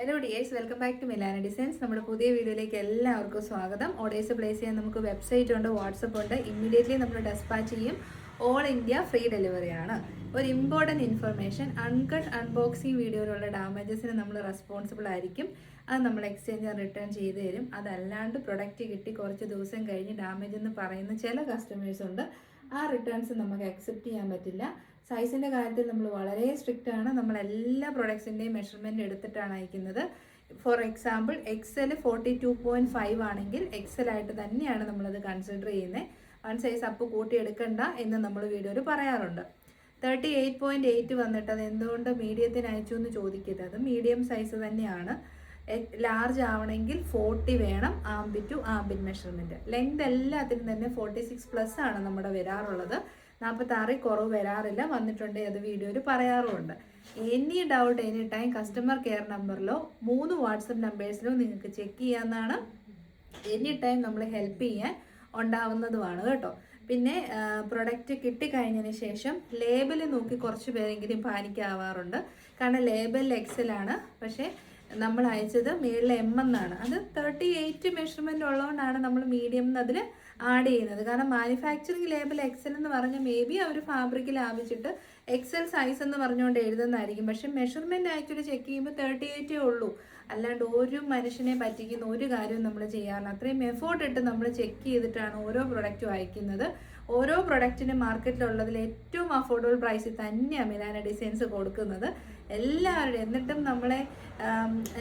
Hello dears welcome back to Milana designs നമ്മുടെ പുതിയ വീഡിയോയിലേക്ക് എല്ലാവർക്കും സ്വാഗതം. ഓർഡേഴ്സ് പ്ലേസ് ചെയ്യാൻ നമുക്ക് വെബ്സൈറ്റ് ഉണ്ട് വാട്സപ്പ് ഉണ്ട്. ഇമ്മീഡിയറ്റ്ലി നമ്മൾ ഡെസ്പാച്ച് ചെയ്യും. ഓൾ ഇന്ത്യ ഫ്രീ ഡെലിവറി ആണ്. ഒരു ഇമ്പോർട്ടന്റ് ഇൻഫർമേഷൻ അൺകട്ട് അൺബോക്സിങ് വീഡിയോയിലുള്ള ഡാമേജസിന് നമ്മൾ റെസ്പോൺസിബിൾ ആയിരിക്കും. അത് നമ്മൾ എക്സ്ചേഞ്ച് റിട്ടേൺ ചെയ്ത് തരും. അതല്ലാണ്ട് പ്രൊഡക്റ്റ് കിട്ടി കുറച്ച് ദിവസം കഴിഞ്ഞ് ഡാമേജ് എന്ന് പറയുന്ന ചില കസ്റ്റമേഴ്സ് ഉണ്ട്. ആ റിട്ടേൺസ് നമുക്ക് അക്സെപ്റ്റ് ചെയ്യാൻ പറ്റില്ല. സൈസിന്റെ കാര്യത്തിൽ നമ്മൾ വളരെ സ്ട്രിക്റ്റ് ആണ്. നമ്മൾ എല്ലാ പ്രൊഡക്ട്സിന്റെയും മെഷർമെന്റ് എടുത്തിട്ടാണ് അയക്കുന്നത്. For example XL forty two point five ആണെങ്കിൽ എക്സൽ ആയിട്ട് തന്നെയാണ് നമ്മളത് കൺസിഡർ ചെയ്യുന്നത് വൺ സൈസ് അപ്പ് കൂട്ടി എടുക്കണ്ട എന്ന് നമ്മൾ വീഡിയോയിൽ പറയാറുണ്ട്. തേർട്ടി എയ്റ്റ് പോയിന്റ് എയ്റ്റ് വന്നിട്ട് അത് എന്തുകൊണ്ട് മീഡിയത്തിന് അയച്ചു എന്ന് ചോദിക്കരുത്. അത് മീഡിയം സൈസ് തന്നെയാണ്. ലാർജ് ആവണമെങ്കിൽ ഫോർട്ടി വേണം ആംബി ടു ആംബിൻ മെഷർമെന്റ് ലെങ്ത് എല്ലാത്തിനും തന്നെ ഫോർട്ടി സിക്സ് പ്ലസ് ആണ് നമ്മുടെ വരാറുള്ളത്. നാൽപ്പത്തി ആറിൽ കുറവ് വരാറില്ല വന്നിട്ടുണ്ട് അത് വീഡിയോയിൽ പറയാറുമുണ്ട്. Any doubt any time customer care നമ്പറിലോ മൂന്ന് വാട്സപ്പ് നമ്പേഴ്സിലോ നിങ്ങൾക്ക് ചെക്ക് ചെയ്യാമെന്നാണ് എനി ടൈം നമ്മൾ ഹെൽപ്പ് ചെയ്യാൻ ഉണ്ടാവുന്നതുമാണ് കേട്ടോ. പിന്നെ പ്രൊഡക്റ്റ് കിട്ടിക്കഴിഞ്ഞതിന് ശേഷം ലേബൽ നോക്കി കുറച്ച് പേരെങ്കിലും പാനിക്കാവാറുണ്ട് കാരണം ലേബൽ എക്സലാണ് പക്ഷേ നമ്മൾ അയച്ചത് മേളിൽ എം എന്നാണ്. അത് തേർട്ടി എയ്റ്റ് മെഷർമെന്റ് ഉള്ളതുകൊണ്ടാണ് നമ്മൾ മീഡിയം എന്ന് അതിൽ ആഡ് ചെയ്യുന്നത്. കാരണം മാനുഫാക്ചറിങ് ലേബൽ എക്സൽ എന്ന് പറഞ്ഞ മേ ബി അവർ ഫാബ്രിക്കിൽ ആവശ്യമിട്ട് എക്സൽ സൈസ് എന്ന് പറഞ്ഞുകൊണ്ട് എഴുതുന്നതായിരിക്കും. പക്ഷെ മെഷർമെന്റ് ആക്ച്വലി ചെക്ക് ചെയ്യുമ്പോൾ തേർട്ടി എയ്റ്റേ ഉള്ളൂ. അല്ലാണ്ട് ഒരു മനുഷ്യനെ പറ്റിക്കുന്ന ഒരു കാര്യവും നമ്മൾ ചെയ്യാറില്ല. അത്രയും എഫേർട്ട് ഇട്ട് നമ്മൾ ചെക്ക് ചെയ്തിട്ടാണ് ഓരോ പ്രൊഡക്റ്റും അയക്കുന്നത് ഓരോ പ്രൊഡക്റ്റിനും മാർക്കറ്റിലുള്ളതിൽ ഏറ്റവും അഫോർഡബിൾ പ്രൈസിൽ തന്നെയാണ് മിലാന ഡിസൈൻസ് കൊടുക്കുന്നത്. എല്ലാവരുടെയും എന്നിട്ടും നമ്മളെ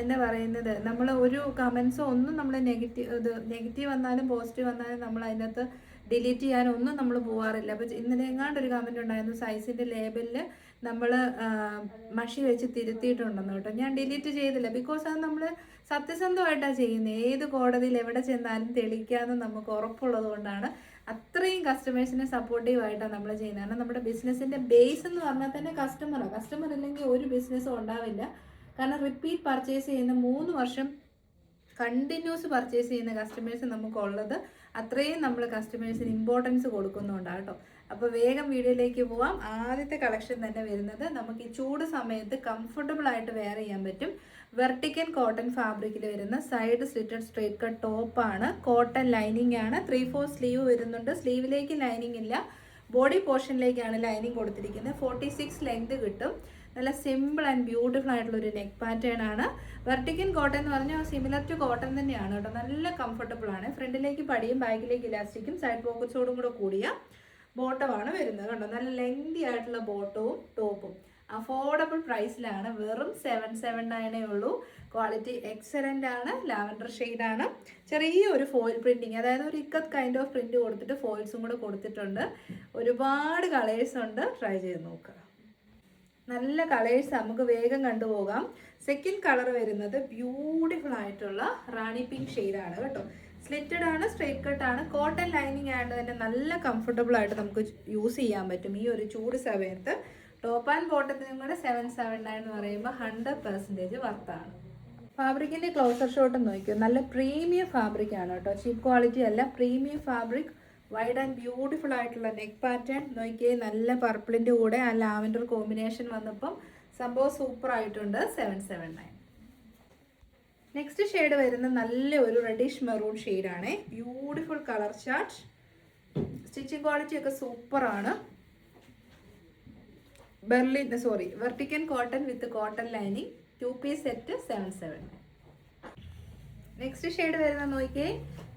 എന്താ പറയുന്നത്? നമ്മൾ ഒരു കമൻസോ ഒന്നും നമ്മൾ നെഗറ്റീവ് ഇത് നെഗറ്റീവ് വന്നാലും പോസിറ്റീവ് വന്നാലും നമ്മൾ അതിനകത്ത് ഡിലീറ്റ് ചെയ്യാനൊന്നും നമ്മൾ പോവാറില്ല. അപ്പോൾ ഇന്നലെ എങ്ങാണ്ട് ഒരു കമന്റ് ഉണ്ടായിരുന്നു സൈസിന്റെ ലേബലിൽ നമ്മൾ മഷി വെച്ച് തിരുത്തിയിട്ടുണ്ടെന്ന് കേട്ടോ. ഞാൻ ഡിലീറ്റ് ചെയ്തില്ല. ബിക്കോസ് അത് നമ്മൾ സത്യസന്ധമായിട്ടാണ് ചെയ്യുന്നത് ഏത് കോടതിയിൽ എവിടെ ചെന്നാലും തെളിക്കാമെന്ന് നമുക്ക് ഉറപ്പുള്ളത് കൊണ്ടാണ് അത്രയും കസ്റ്റമേഴ്സിനെ സപ്പോർട്ടീവ് ആയിട്ടാണ് നമ്മൾ ചെയ്യുന്നത്. കാരണം നമ്മുടെ ബിസിനസ്സിന്റെ ബേസ് എന്ന് പറഞ്ഞാൽ തന്നെ കസ്റ്റമറാണ് കസ്റ്റമർ ഇല്ലെങ്കിൽ ഒരു ബിസിനസ്സും ഉണ്ടാവില്ല. കാരണം റിപ്പീറ്റ് പർച്ചേസ് ചെയ്യുന്ന മൂന്ന് വർഷം കണ്ടിന്യൂസ് പർച്ചേസ് ചെയ്യുന്ന കസ്റ്റമേഴ്സ് നമുക്കുള്ളത് അത്രയും നമ്മൾ കസ്റ്റമേഴ്സിന് ഇമ്പോർട്ടൻസ് കൊടുക്കുന്നുണ്ടാണ് കേട്ടോ. അപ്പോൾ വേഗം വീഡിയോയിലേക്ക് പോവാം. ആദ്യത്തെ കളക്ഷൻ തന്നെ വരുന്നത് നമുക്ക് ഈ ചൂട് സമയത്ത് കംഫർട്ടബിൾ ആയിട്ട് വെയർ ചെയ്യാൻ പറ്റും. വെർട്ടിക്കൽ കോട്ടൺ ഫാബ്രിക്കിൽ വരുന്ന സൈഡ് സ്ലിറ്റഡ് സ്ട്രേറ്റ് കട്ട് ടോപ്പാണ് കോട്ടൺ ലൈനിങ് ആണ്. ത്രീ ഫോർ സ്ലീവ് വരുന്നുണ്ട്. സ്ലീവിലേക്ക് ലൈനിങ് ഇല്ല. ബോഡി പോർഷനിലേക്കാണ് ലൈനിങ് കൊടുത്തിരിക്കുന്നത്. ഫോർട്ടി സിക്സ് ലെങ്ത് കിട്ടും. നല്ല സിമ്പിൾ ആൻഡ് ബ്യൂട്ടിഫുൾ ആയിട്ടുള്ള ഒരു നെക്ക് പാറ്റേൺ ആണ്. വെർട്ടിക്കൻ കോട്ടൺ എന്ന് പറഞ്ഞാൽ സിമിലർ ടു കോട്ടൺ തന്നെയാണ് കേട്ടോ. നല്ല കംഫർട്ടബിൾ ആണ്. ഫ്രണ്ടിലേക്ക് പടിയും ബാക്കിലേക്ക് ഇലാസ്റ്റിക്കും സൈഡ് പോക്കറ്റ്സോടും കൂടെ കൂടിയ ബോട്ടമാണ് വരുന്നത് കണ്ടോ നല്ല ലെങ്തി ആയിട്ടുള്ള ബോട്ടവും ടോപ്പും അഫോർഡബിൾ പ്രൈസിലാണ് വെറും സെവൻ സെവൻ നയനേ ഉള്ളൂ. ക്വാളിറ്റി എക്സലന്റ് ആണ്. ലാവൻഡർ ആണ്. ചെറിയൊരു ഫോയിൽ പ്രിന്റിങ് അതായത് ഒരു ഇക്കത്ത് കൈൻഡ് ഓഫ് പ്രിന്റ് കൊടുത്തിട്ട് ഫോയിൽസും കൂടെ കൊടുത്തിട്ടുണ്ട്. ഒരുപാട് കളേഴ്സ് ഉണ്ട്. ട്രൈ ചെയ്ത് നോക്കുക. നല്ല കളേഴ്സ് നമുക്ക് വേഗം കണ്ടുപോകാം. സെക്കൻഡ് കളർ വരുന്നത് ബ്യൂട്ടിഫുൾ ആയിട്ടുള്ള റാണി പിങ്ക് ഷെയ്ഡാണ് കേട്ടോ. സ്ലിറ്റഡ് ആണ് സ്ട്രേറ്റ് കട്ട് ആണ്. കോട്ടൺ ലൈനിങ് ആയതുകൊണ്ട് തന്നെ നല്ല കംഫർട്ടബിൾ ആയിട്ട് നമുക്ക് യൂസ് ചെയ്യാൻ പറ്റും ഈ ഒരു ചൂട് സമയത്ത്. ടോപ്പ് ആൻഡ് ബോട്ടത്തിനും കൂടെ സെവൻ സെവൻ നയൻ എന്ന് പറയുമ്പോൾ ഹൺഡ്രഡ് പെർസെന്റേജ് വർത്താണ് ഫാബ്രിക്കിന്റെ ക്ലോസർ ഷോട്ട് നോക്കിയോ? നല്ല പ്രീമിയം ഫാബ്രിക് ആണ് കേട്ടോ. ചീപ്പ് ക്വാളിറ്റി അല്ല premium fabric wide and beautiful ആയിട്ടുള്ള നെക്ക് പാറ്റേൺ നോക്കിയേ നല്ല പർപ്പിളിന്റെ കൂടെ ആ ലാവൻഡർ കോമ്പിനേഷൻ വന്നപ്പം സംഭവം സൂപ്പർ ആയിട്ടുണ്ട്. Seven seven nine next shade വരുന്ന നല്ല ഒരു റെഡിഷ് മെറൂൺ ഷെയ്ഡാണ് beautiful colour chart stitching quality ഒക്കെ സൂപ്പറാണ് Berlin sorry vertical cotton with cotton lining two piece set seven seven next shade വരുന്ന നോക്കിയേ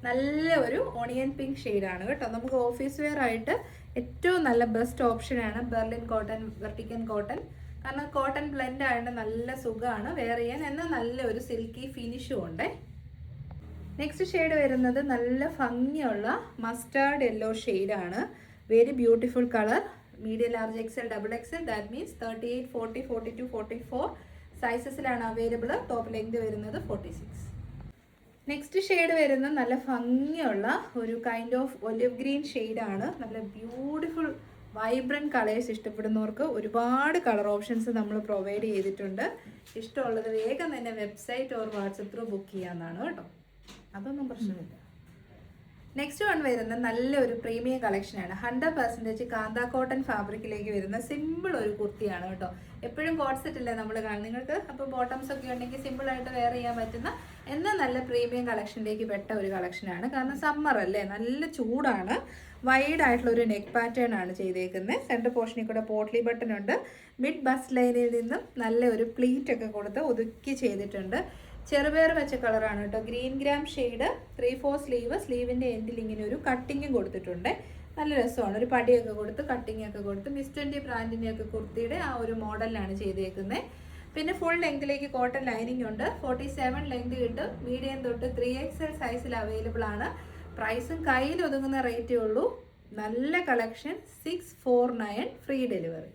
നല്ല ഒരു ഓണിയൻ പിങ്ക് ഷെയ്ഡാണ് കേട്ടോ. നമുക്ക് ഓഫീസ് വെയർ ആയിട്ട് ഏറ്റവും നല്ല ബെസ്റ്റ് ഓപ്ഷനാണ് ബെർലിൻ കോട്ടൺ വെർട്ടിക്കൻ കോട്ടൺ കാരണം കോട്ടൺ ബ്ലെൻഡ് ആയതുകൊണ്ട് നല്ല സുഖമാണ് വെയർ ചെയ്യാൻ. എന്നാൽ നല്ല ഒരു സിൽക്കി ഫിനിഷും ഉണ്ട്. നെക്സ്റ്റ് ഷെയ്ഡ് വരുന്നത് നല്ല ഭംഗിയുള്ള മസ്റ്റാർഡ് യെല്ലോ ഷെയ്ഡാണ് very beautiful colour medium large XL double XL that means thirty eight forty forty two forty four സൈസസിലാണ് available top length വരുന്നത് ഫോർട്ടി സിക്സ് നെക്സ്റ്റ് ഷെയ്ഡ് വരുന്ന നല്ല ഭംഗിയുള്ള ഒരു കൈൻഡ് ഓഫ് ഒലിവ് ഗ്രീൻ ഷെയ്ഡാണ് നല്ല ബ്യൂട്ടിഫുൾ വൈബ്രന്റ് കളേഴ്സ് ഇഷ്ടപ്പെടുന്നവർക്ക് ഒരുപാട് colour options നമ്മൾ പ്രൊവൈഡ് ചെയ്തിട്ടുണ്ട്. ഇഷ്ടമുള്ളത് വേഗം തന്നെ website or WhatsApp through book ചെയ്യാമെന്നാണ് കേട്ടോ. അതൊന്നും പ്രശ്നമില്ല. നെക്സ്റ്റ് വൺ വരുന്ന നല്ലൊരു പ്രീമിയം കളക്ഷനാണ് ഹൺഡ്രഡ് പെർസെന്റേജ് കാന്ത കോട്ടൺ ഫാബ്രിക്കിലേക്ക് വരുന്ന സിമ്പിൾ ഒരു കുർത്തിയാണ് കേട്ടോ. എപ്പോഴും കോട്ട് സെറ്റ് അല്ലേ നമ്മൾ കാണും നിങ്ങൾക്ക് അപ്പോൾ ബോട്ടംസ് ഒക്കെ ഉണ്ടെങ്കിൽ സിമ്പിളായിട്ട് വെയർ ചെയ്യാൻ പറ്റുന്ന എന്നാൽ നല്ല പ്രീമിയം കളക്ഷനിലേക്ക് പെട്ട ഒരു കളക്ഷനാണ് കാരണം സമ്മർ അല്ലേ? നല്ല ചൂടാണ്. വൈഡ് ആയിട്ടുള്ള ഒരു നെക്ക് പാറ്റേൺ ആണ് ചെയ്തേക്കുന്നത് സെന്റർ പോർഷനിൽ കൂടെ പോട്ട്ലി ബട്ടൺ ഉണ്ട്. മിഡ് ബസ് ലൈനിൽ നിന്നും നല്ല ഒരു പ്ലീറ്റ് ഒക്കെ കൊടുത്ത് ഒതുക്കി ചെയ്തിട്ടുണ്ട്. ചെറുപയർ വെച്ച കളറാണ് കേട്ടോ. Green gram shade three four sleeve സ്ലീവിന്റെ എൻഡിൽ ഇങ്ങനെ ഒരു കട്ടിങ്ങും കൊടുത്തിട്ടുണ്ട്. നല്ല രസമാണ്. ഒരു പടിയൊക്കെ കൊടുത്ത് കട്ടിങ് ഒക്കെ കൊടുത്ത് മിസ് ട്വന്റി ബ്രാൻഡിന്റെ ഒക്കെ കുർത്തിയുടെ ആ ഒരു മോഡലിലാണ് ചെയ്തേക്കുന്നത് പിന്നെ ഫുൾ ലെങ്തിലേക്ക് കോട്ടൺ ലൈനിങ് ഉണ്ട്. ഫോർട്ടി സെവൻ ലെങ്ത് കിട്ടും. മീഡിയം തൊട്ട് ത്രീ എക്സ് എൽ സൈസിൽ അവൈലബിൾ ആണ്. പ്രൈസും കയ്യിൽ ഒതുങ്ങുന്ന റേറ്റേ ഉള്ളൂ. നല്ല collection six four nine free delivery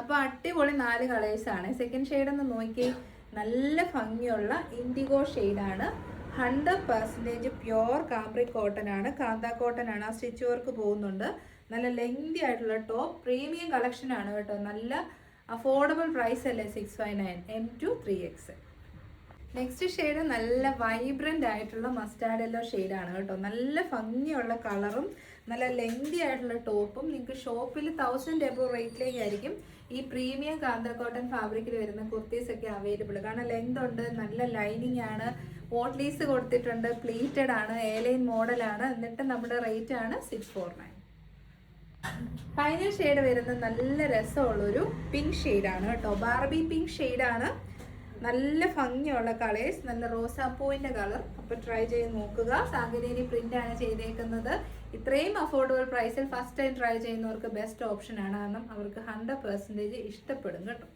അപ്പോൾ അടിപൊളി നാല് കളേഴ്സാണ് സെക്കൻഡ് ഷെയ്ഡ് ഒന്ന് നോക്കി നല്ല ഭംഗിയുള്ള ഇൻഡിഗോ ഷെയ്ഡാണ് hundred percentage pure cambric cotton ആണ്. കാന്ത കോട്ടൺ ആണ്. ആ സ്റ്റിച്ച് വർക്ക് പോകുന്നുണ്ട്. നല്ല ലെങ്തി ആയിട്ടുള്ള ടോപ്പ് പ്രീമിയം കളക്ഷൻ ആണ് കേട്ടോ. നല്ല അഫോർഡബിൾ പ്രൈസ് അല്ലേ six five nine M two three X next shade നല്ല വൈബ്രന്റ് ആയിട്ടുള്ള മസ്റ്റാർഡ് യെല്ലോ ഷെയ്ഡാണ് കേട്ടോ. നല്ല ഭംഗിയുള്ള കളറും നല്ല ലെങ്തി ആയിട്ടുള്ള ടോപ്പും നിങ്ങൾക്ക് ഷോപ്പിൽ തൗസൻഡ് എബോ റേറ്റിലേക്കായിരിക്കും ഈ പ്രീമിയം കാന്ത കോട്ടൺ ഫാബ്രിക്കിൽ വരുന്ന കുർത്തീസ് ഒക്കെ അവൈലബിൾ കാരണം ലെങ്ത് ഉണ്ട് നല്ല ലൈനിങ് ആണ് പോട്ട്ലീസ് കൊടുത്തിട്ടുണ്ട് പ്ലീറ്റഡ് ആണ് എയർലൈൻ മോഡലാണ് എന്നിട്ട് നമ്മുടെ റേറ്റ് ആണ് six four nine final shade വരുന്നത് നല്ല രസമുള്ളൊരു പിങ്ക് ഷെയ്ഡാണ് കേട്ടോ. ബാർബി പിങ്ക് ഷെയ്ഡാണ് നല്ല ഭംഗിയുള്ള കളേഴ്സ് നല്ല റോസാപ്പൂവിന്റെ കളർ. അപ്പോൾ ട്രൈ ചെയ്ത് നോക്കുക. സാങ്കേതിക പ്രിന്റ് ആണ് ചെയ്തേക്കുന്നത്. ഇത്രയും അഫോർഡബിൾ പ്രൈസിൽ ഫസ്റ്റ് ടൈം ട്രൈ ചെയ്യുന്നവർക്ക് ബെസ്റ്റ് ഓപ്ഷൻ ആണ്. കാരണം അവർക്ക് ഹൺഡ്രഡ് പെർസെന്റേജ് ഇഷ്ടപ്പെടും കേട്ടോ.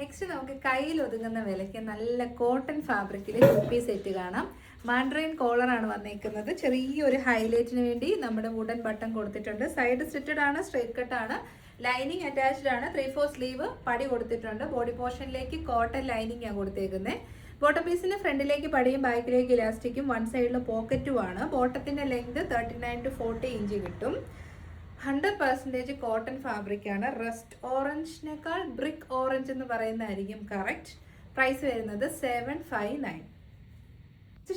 നെക്സ്റ്റ് നമുക്ക് കയ്യിൽ ഒതുങ്ങുന്ന വിലയ്ക്ക് നല്ല കോട്ടൺ ഫാബ്രിക്കിൽ കുപ്പി സെറ്റ് കാണാം. മാൻഡ്രൈൻ കോളറാണ് വന്നേക്കുന്നത്. ചെറിയൊരു ഹൈലൈറ്റിന് വേണ്ടി നമ്മുടെ വുഡൻ ബട്ടൺ കൊടുത്തിട്ടുണ്ട്. സൈഡ് സ്റ്റിറ്റഡ് ആണ് സ്ട്രേറ്റ് കട്ട് ആണ്. ലൈനിങ് അറ്റാച്ച്ഡ് ആണ്. ത്രീ ഫോർ സ്ലീവ് പടി കൊടുത്തിട്ടുണ്ട്. ബോഡി പോർഷനിലേക്ക് കോട്ടൺ ലൈനിങ് ആണ് കൊടുത്തേക്കുന്നത് ബോട്ടം പീസിന് ഫ്രണ്ടിലേക്ക് പടിയും ബാക്കിലേക്ക് ഇലാസ്റ്റിക്കും വൺ സൈഡിൽ പോക്കറ്റും ആണ്. ബോട്ടത്തിന്റെ length thirty nine to forty inch കിട്ടും. ഹൺഡ്രഡ് പെർസെന്റേജ് കോട്ടൺ ഫാബ്രിക് ആണ്. റസ്റ്റ് ഓറഞ്ചിനേക്കാൾ ബ്രിക്ക് ഓറഞ്ച് എന്ന് പറയുന്നതായിരിക്കും കറക്റ്റ് പ്രൈസ് വരുന്നത് സെവൻ ഫൈവ് നയൻ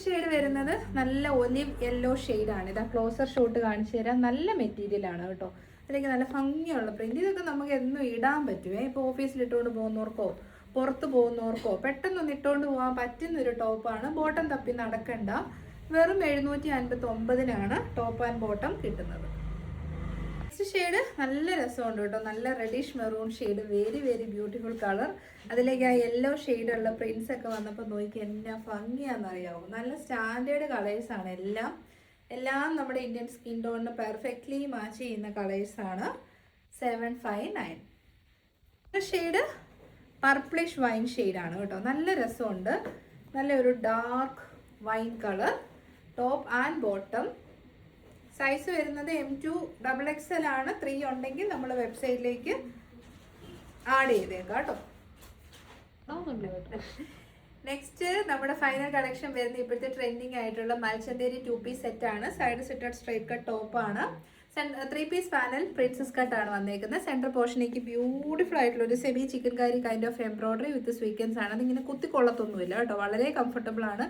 ഷെയ്ഡ് വരുന്നത് നല്ല ഒലിവ് യെല്ലോ ഷെയ്ഡാണ് ഇതാ ക്ലോസർ ഷോട്ട് കാണിച്ചു തരാം. നല്ല മെറ്റീരിയൽ ആണ് കേട്ടോ. അതിലേക്ക് നല്ല ഭംഗിയുള്ള പ്രിന്റ് ഇതൊക്കെ നമുക്ക് എന്നും ഇടാൻ പറ്റുമേ ഇപ്പോൾ ഓഫീസിൽ ഇട്ടുകൊണ്ട് പോകുന്നവർക്കോ പുറത്ത് പോകുന്നവർക്കോ പെട്ടെന്നൊന്ന് ഇട്ടുകൊണ്ട് പോകാൻ പറ്റുന്ന ഒരു ടോപ്പാണ് ബോട്ടം തപ്പി നടക്കണ്ട. വെറും എഴുന്നൂറ്റി അൻപത്തി ഒമ്പതിനാണ് ടോപ്പ് ആൻഡ് ബോട്ടം കിട്ടുന്നത്. നെക്സ്റ്റ് ഷെയ്ഡ് നല്ല രസമുണ്ട് കേട്ടോ. നല്ല reddish maroon shade very very beautiful colour അതിലേക്ക് ആ യെല്ലോ ഷെയ്ഡുള്ള പ്രിൻസ് ഒക്കെ വന്നപ്പോൾ നോക്കി എന്നാ ഭംഗിയാണെന്നറിയാവും. നല്ല സ്റ്റാൻഡേർഡ് കളേഴ്സാണ് എല്ലാം. എല്ലാം നമ്മുടെ ഇന്ത്യൻ സ്കിൻ ടോണിന് പെർഫെക്റ്റ്ലി മാച്ച് ചെയ്യുന്ന കളേഴ്സാണ് seven five nine shade purplish wine ഷെയ്ഡാണ് കേട്ടോ. നല്ല രസമുണ്ട്. നല്ലൊരു dark wine colour top and bottom size വരുന്നത് M to double X L ആണ്. ത്രീ ഉണ്ടെങ്കിൽ നമ്മൾ വെബ്സൈറ്റിലേക്ക് ആഡ് ചെയ്തേക്കാം കേട്ടോ. നെക്സ്റ്റ് നമ്മുടെ ഫൈനൽ കളക്ഷൻ വരുന്ന ഇപ്പോഴത്തെ ട്രെൻഡിങ് ആയിട്ടുള്ള മൽച്ചന്തേരി ടു പീസ് സെറ്റ് ആണ്. Side setted straight cut top ആണ്. ത്രീ പീസ് പാനൽ പ്രിൻസസ് ആണ് വന്നേക്കുന്നത്. സെന്റർ പോർഷനിലേക്ക് ബ്യൂട്ടിഫുൾ ആയിട്ടുള്ള ഒരു semi chikankari kind of embroidery with sequins ആണ്. അതിങ്ങനെ കുത്തിക്കൊള്ളത്തൊന്നുമില്ല കേട്ടോ. വളരെ കംഫർട്ടബിൾ ആണ്.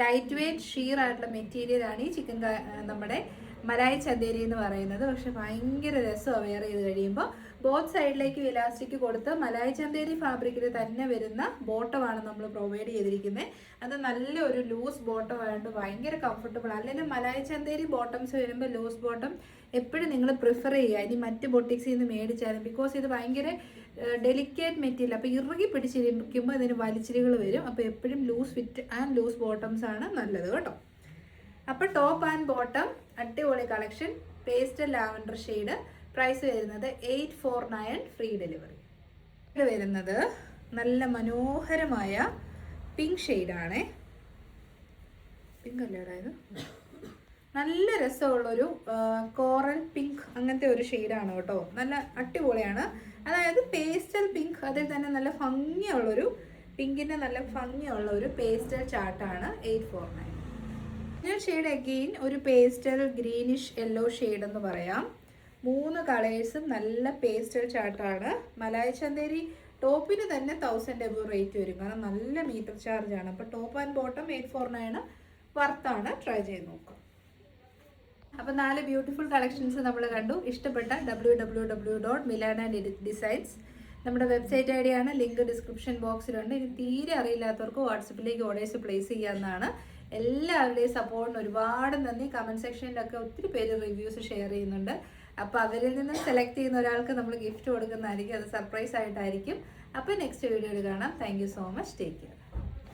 ലൈറ്റ് വെയ്റ്റ് ഷീർ ആയിട്ടുള്ള മെറ്റീരിയൽ ആണ് ഈ ചിക്കൻ നമ്മുടെ മലായി ചന്തേരി എന്ന് പറയുന്നത്. പക്ഷെ ഭയങ്കര രസമാണ് വെയർ ചെയ്ത് കഴിയുമ്പോൾ ബോത്ത് സൈഡിലേക്ക് ഇലാസ്റ്റിക് കൊടുത്ത് മലായി ചന്തേരി ഫാബ്രിക്കിൽ തന്നെ വരുന്ന ബോട്ടമാണ് നമ്മൾ പ്രൊവൈഡ് ചെയ്തിരിക്കുന്നത് അത് നല്ല ഒരു ലൂസ് ബോട്ടം ആയതുകൊണ്ട് ഭയങ്കര കംഫർട്ടബിൾ അല്ലെങ്കിൽ മലായി ചന്തേരി ബോട്ടംസ് വരുമ്പോൾ ലൂസ് ബോട്ടം എപ്പോഴും നിങ്ങൾ പ്രിഫർ ചെയ്യുക. ഇനി മറ്റ് ബൊട്ടിക്സിൽ നിന്ന് മേടിച്ചാലും ബിക്കോസ് ഇത് ഭയങ്കര ഡെലിക്കേറ്റ് മെറ്റീരിയൽ അപ്പോൾ ഇറുകി പിടിച്ചിരിക്കുമ്പോൾ ഇതിന് വലിച്ചിരികൾ വരും. അപ്പോൾ എപ്പോഴും loose fit and loose bottoms ആണ് നല്ലത് കേട്ടോ. അപ്പോൾ ടോപ്പ് ആൻഡ് ബോട്ടം അടിപൊളി collection pastel lavender shade price വരുന്നത് eight four nine free delivery. ഇത് വരുന്നത് നല്ല മനോഹരമായ പിങ്ക് ഷെയ്ഡാണ്. പിങ്ക് അല്ലേ അതായത്? നല്ല രസമുള്ളൊരു കോറൽ പിങ്ക് അങ്ങനത്തെ ഒരു ഷെയ്ഡാണ് കേട്ടോ. നല്ല അടിപൊളിയാണ്. അതായത് പേസ്റ്റൽ പിങ്ക് അതിൽ തന്നെ നല്ല ഭംഗിയുള്ളൊരു പിങ്കിന്റെ നല്ല ഭംഗിയുള്ള ഒരു പേസ്റ്റൽ ചാർട്ടാണ് എയ്റ്റ് ഫോർ നയൻ. ഞാൻ ഷെയ്ഡ് അഗെയിൻ ഒരു പേസ്റ്റൽ ഗ്രീനിഷ് യെല്ലോ ഷെയ്ഡ് എന്ന് പറയാം. മൂന്ന് കളേഴ്സും നല്ല പേസ്റ്റൽ ചാർട്ടാണ് മലായ ചന്തേരി ടോപ്പിന് തന്നെ തൗസൻഡ് എബോ റേറ്റ് വരും. കാരണം നല്ല മീറ്റർ ചാർജ് ആണ്. അപ്പോൾ top and bottom eight four nine വർത്താണ് try ചെയ്ത് നോക്കുക അപ്പോൾ നാല് ബ്യൂട്ടിഫുൾ കളക്ഷൻസ് നമ്മൾ കണ്ടു. ഇഷ്ടപ്പെട്ട W W W dot Milana designs നമ്മുടെ വെബ്സൈറ്റ് ഐ ആണ്. ലിങ്ക് ഡിസ്ക്രിപ്ഷൻ ബോക്സിലുണ്ട്. ഇനി തീരെ അറിയില്ലാത്തവർക്ക് വാട്സപ്പിലേക്ക് ഓർഡേഴ്സ് പ്ലേസ് ചെയ്യാവുന്നതാണ്. എല്ലാവരുടെയും സപ്പോർട്ടിന് ഒരുപാട് നന്ദി. കമന്റ് സെക്ഷനിലൊക്കെ ഒത്തിരി പേര് റിവ്യൂസ് ഷെയർ ചെയ്യുന്നുണ്ട്. അപ്പോൾ അവരിൽ നിന്ന് സെലക്ട് ചെയ്യുന്ന ഒരാൾക്ക് നമ്മൾ ഗിഫ്റ്റ് കൊടുക്കുന്നതായിരിക്കും. അത് സർപ്രൈസ് ആയിട്ടായിരിക്കും. അപ്പോൾ നെക്സ്റ്റ് വീഡിയോയിൽ കാണാം. Thank so much take care